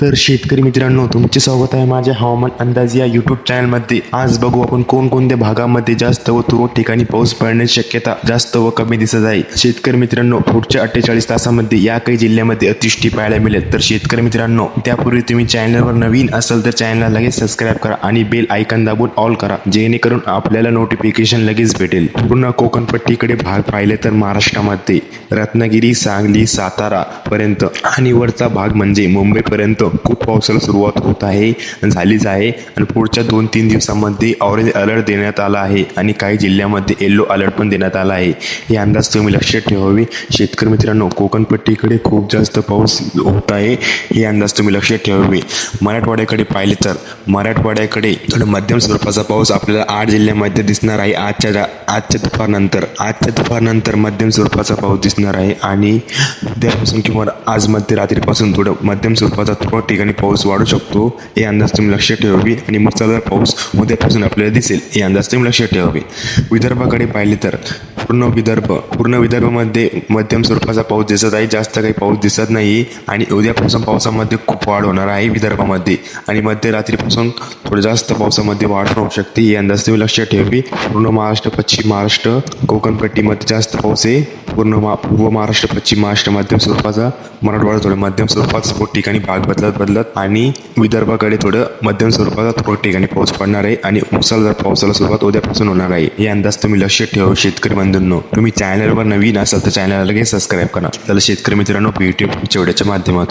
तर शेतकरी मित्रांनो तुमचे स्वागत आहे माझ्या हवामान अंदाज या यूट्यूब चॅनलमध्ये आज बघू आपण कोणकोणत्या भागामध्ये जास्त व तुरळक ठिकाणी पाऊस पडण्याची शक्यता जास्त व कमी दिसत आहे. शेतकरी मित्रांनो पुढच्या अठ्ठेचाळीस तासामध्ये या काही जिल्ह्यामध्ये अतिवृष्टी पाहायला मिळेल. तर शेतकरी मित्रांनो त्यापूर्वी तुम्ही चॅनलवर नवीन असाल तर चॅनलला लगेच सबस्क्राईब करा आणि बेल आयकन दाबून ऑल करा जेणेकरून आपल्याला नोटिफिकेशन लगेच भेटेल. पूर्ण कोकणपट्टीकडे भाग पाहिले तर महाराष्ट्रामध्ये रत्नागिरी सांगली सातारा पर्यंत आणि वरचा भाग म्हणजे मुंबईपर्यंत. खूप पावसाला सुरुवात होत आहे झालीच आहे. आणि पुढच्या दोन तीन दिवसामध्ये ऑरेंज अलर्ट देण्यात आला आहे आणि काही जिल्ह्यामध्ये येल्लो अलर्ट पण देण्यात आला आहे. हे अंदाज तुम्ही लक्षात ठेवावे. शेतकरी मित्रांनो कोकणपट्टीकडे खूप जास्त पाऊस होत आहे. हे अंदाज तुम्ही लक्षात ठेवावे. मराठवाड्याकडे पाहिले तर मराठवाड्याकडे थोडं मध्यम स्वरूपाचा पाऊस आपल्याला आठ जिल्ह्यामध्ये दिसणार आहे. आजच्या आजच्या दुपारनंतर आजच्या दुपारनंतर मध्यम स्वरूपाचा पाऊस दिसणार आहे. आणि उद्यापासून किंवा आज मध्यरात्रीपासून थोडं मध्यम स्वरूपाचा थोडं ठिकाणी पाऊस वाढू शकतो. हे अंदाज तुम्ही लक्षात ठेवावी आणि मुसळधार पाऊस उद्यापासून आपल्याला दिसेल. हे अंदाज तुम्ही लक्षात ठेवावे. विदर्भाकडे पाहिले तर पूर्ण विदर्भ पूर्ण विदर्भामध्ये मध्यम स्वरूपाचा पाऊस दिसत आहे. जास्त काही पाऊस दिसत नाही आणि उद्यापासून पावसामध्ये खूप वाढ होणार आहे विदर्भामध्ये. आणि मध्यरात्रीपासून थोडं जास्त पावसामध्ये वाढ होऊ शकते. ही अंदाज तुम्ही लक्षात ठेवावी पूर्ण महाराष्ट्र पश्चिम महाराष्ट्र कोकणपट्टीमध्ये जास्त पाऊस आहे. पूर्ण मा पूर्व महाराष्ट्र पश्चिम महाराष्ट्र मध्यम स्वरूपाचा मराठवाडा थोडं मध्यम स्वरूपात थोडं ठिकाणी भाग बदलत बदलत आणि विदर्भाकडे थोडं मध्यम स्वरूपाचा थोडं ठिकाणी पाऊस पडणार आहे आणि मुसळधार पावसाला सुरुवात उद्यापासून होणार आहे. हे अंदाज तुम्ही लक्षात ठेवा. शेतकरी बंधूंनो तुम्ही चॅनलवर नवीन असाल तर चॅनलला लगेच सबस्क्राईब करा. त्याला शेतकरी मित्रांनो भेटू चेवड्याच्या माध्यमातून.